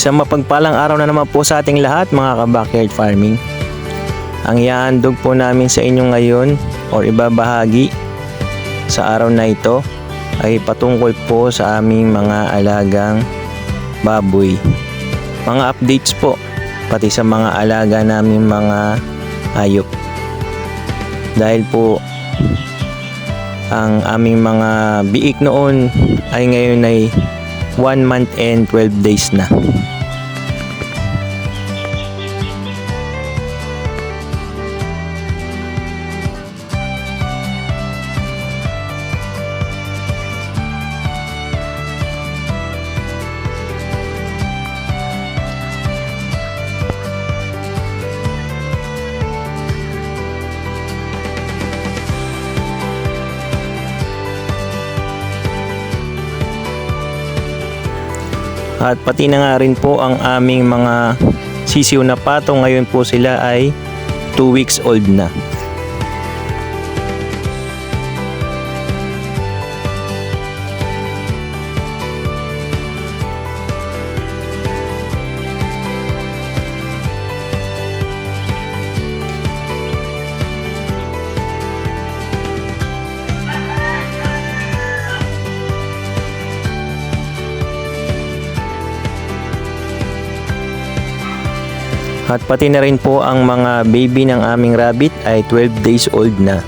Isang mapagpalang araw na naman po sa ating lahat mga ka-backyard farming. Ang ihahandog po namin sa inyo ngayon or ibabahagi sa araw na ito ay patungkol po sa aming mga alagang baboy. Mga updates po pati sa mga alaga namin mga hayop. Dahil po ang aming mga biik noon ay ngayon ay 1 month and 12 days na. At pati na nga rin po ang aming mga sisiw na pato ngayon po sila ay 2 weeks old na. At pati na rin po ang mga baby ng aming rabbit ay 12 days old na.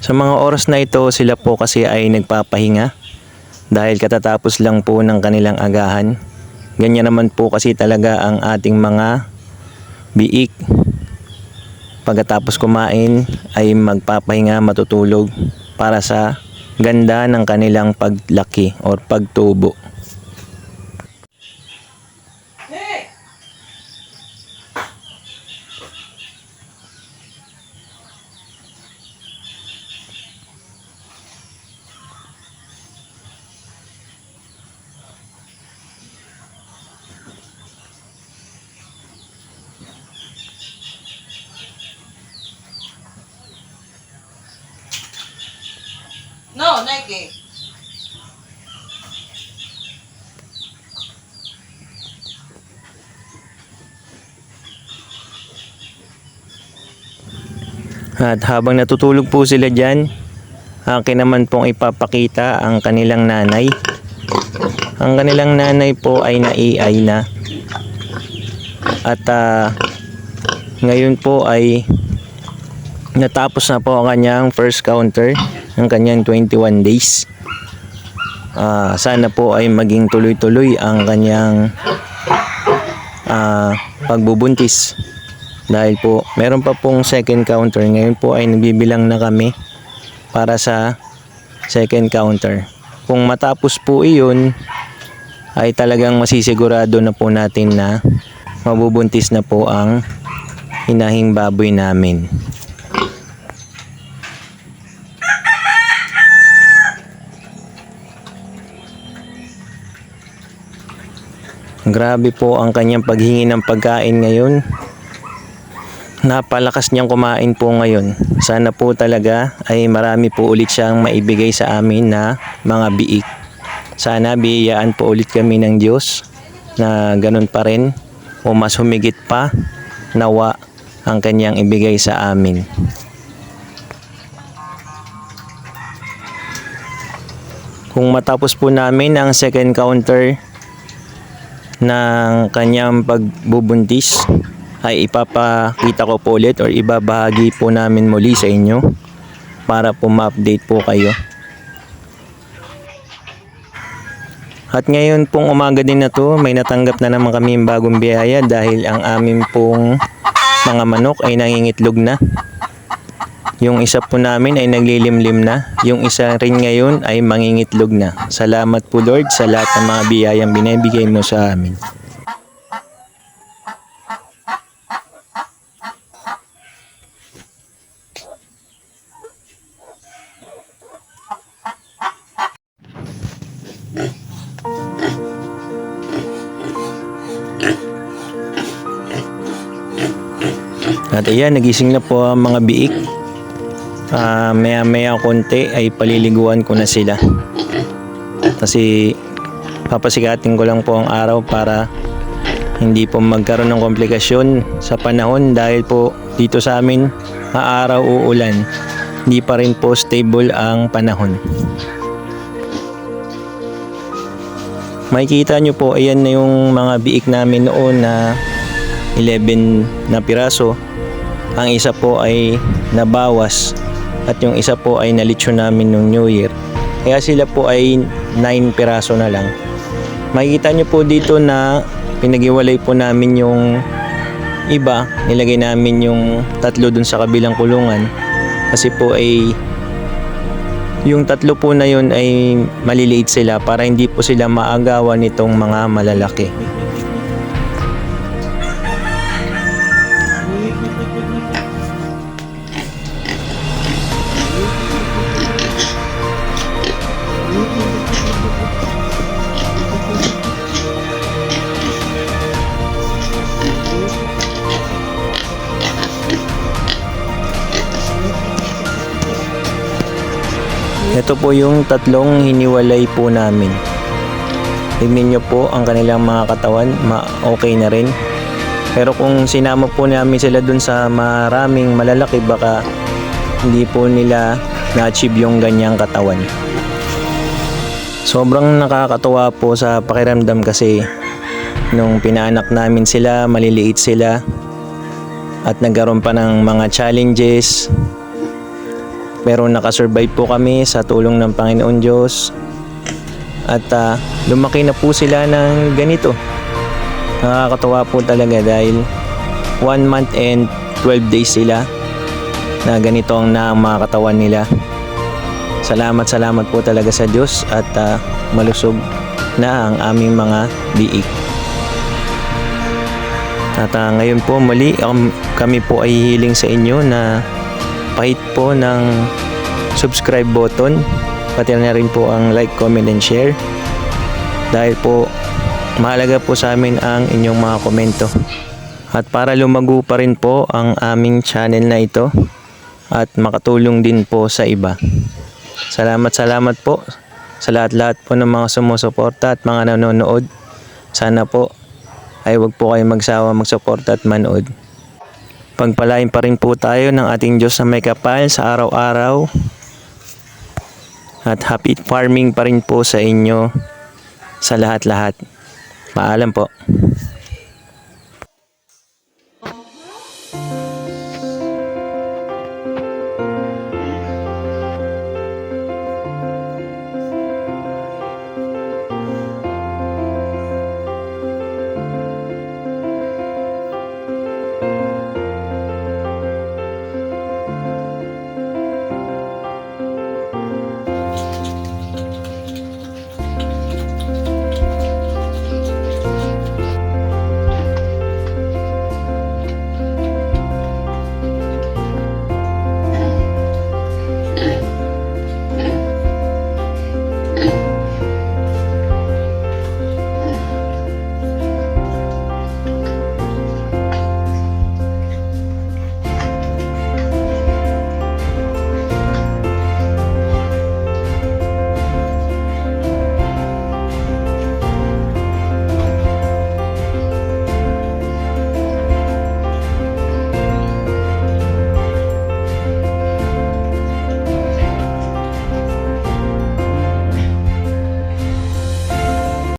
Sa mga oras na ito, sila po kasi ay nagpapahinga dahil katatapos lang po ng kanilang agahan. Ganyan naman po kasi talaga ang ating mga biik. Pagkatapos kumain ay magpapahinga, matutulog para sa ganda ng kanilang paglaki or pagtubo. No, Nike. At habang natutulog po sila dyan, akin naman pong ipapakita ang kanilang nanay. Ang kanilang nanay po ay na-AI na. At ah, ngayon po ay natapos na po ang kanyang first counter ng kanyang 21 days. Ah, sana po ay maging tuloy-tuloy ang kanyang ah, pagbubuntis. Dahil po, meron pa pong second counter. Ngayon po ay nagbibilang na kami para sa second counter. Kung matapos po iyon, ay talagang masisigurado na po natin na mabubuntis na po ang hinahing baboy namin. Grabe po ang kanyang paghingi ng pagkain ngayon. Napalakas niyang kumain po ngayon. Sana po talaga ay marami po ulit siyang maibigay sa amin na mga biik. Sana biyayaan po ulit kami ng Diyos na ganun pa rin o mas humigit pa nawa ang kanyang ibigay sa amin. Kung matapos po namin ang second counter ng kanyang pagbubuntis ay ipapakita ko po ulit or ibabahagi po namin muli sa inyo para po ma-update po kayo. At ngayon pong umaga din na to, may natanggap na naman kami yung bagong biyaya dahil ang amin pong mga manok ay nangingitlog na. Yung isa po namin ay naglilimlim na. Yung isa rin ngayon ay mangingitlog na. Salamat po Lord sa lahat ng mga biyayang binibigay mo sa amin. At ayan, nagising na po ang mga biik. Ah, maya maya konti ay paliliguan ko na sila. Kasi papasikatin ko lang po ang araw para hindi po magkaroon ng komplikasyon sa panahon dahil po dito sa amin maaraw uulan. Hindi pa rin po stable ang panahon. Makikita nyo po, ayan na yung mga biik namin noon na 11 na piraso. Ang isa po ay nabawas at yung isa po ay nalitsyo namin nung New Year. Kaya sila po ay 9 piraso na lang. Makikita nyo po dito na pinagiwalay po namin yung iba. Nilagay namin yung tatlo dun sa kabilang kulungan. Kasi po ay yung tatlo po na yun ay maliliit sila para hindi po sila maagawan nitong mga malalaki. Ito po yung tatlong hiniwalay po namin. Tignan nyo po ang kanilang mga katawan, ma okay na rin. Pero kung sinama po namin sila dun sa maraming malalaki, baka hindi po nila na-achieve yung ganyang katawan. Sobrang nakakatuwa po sa pakiramdam kasi nung pinaanak namin sila, maliliit sila at nagkaroon pa ng mga challenges, pero nakasurvive po kami sa tulong ng Panginoon Diyos. At ah, lumaki na po sila ng ganito. Nakakatawa po talaga dahil 1 month and 12 days sila na ganito ang na mga katawan nila. Salamat salamat po talaga sa Diyos at ah, malusog na ang aming mga biik. At ah, ngayon po muli um, kami po ay hihiling sa inyo na pahit po ng subscribe button. Pati na rin po ang like, comment, and share. Dahil po mahalaga po sa amin ang inyong mga komento. At para lumago pa rin po ang aming channel na ito at makatulong din po sa iba. Salamat salamat po sa lahat-lahat po ng mga sumusuporta at mga nanonood. Sana po ay wag po kayo magsawa magsuporta at manood Pagpalain pa rin po tayo ng ating Diyos na may kapal sa araw-araw. At happy farming pa rin po sa inyo sa lahat-lahat. Paalam po.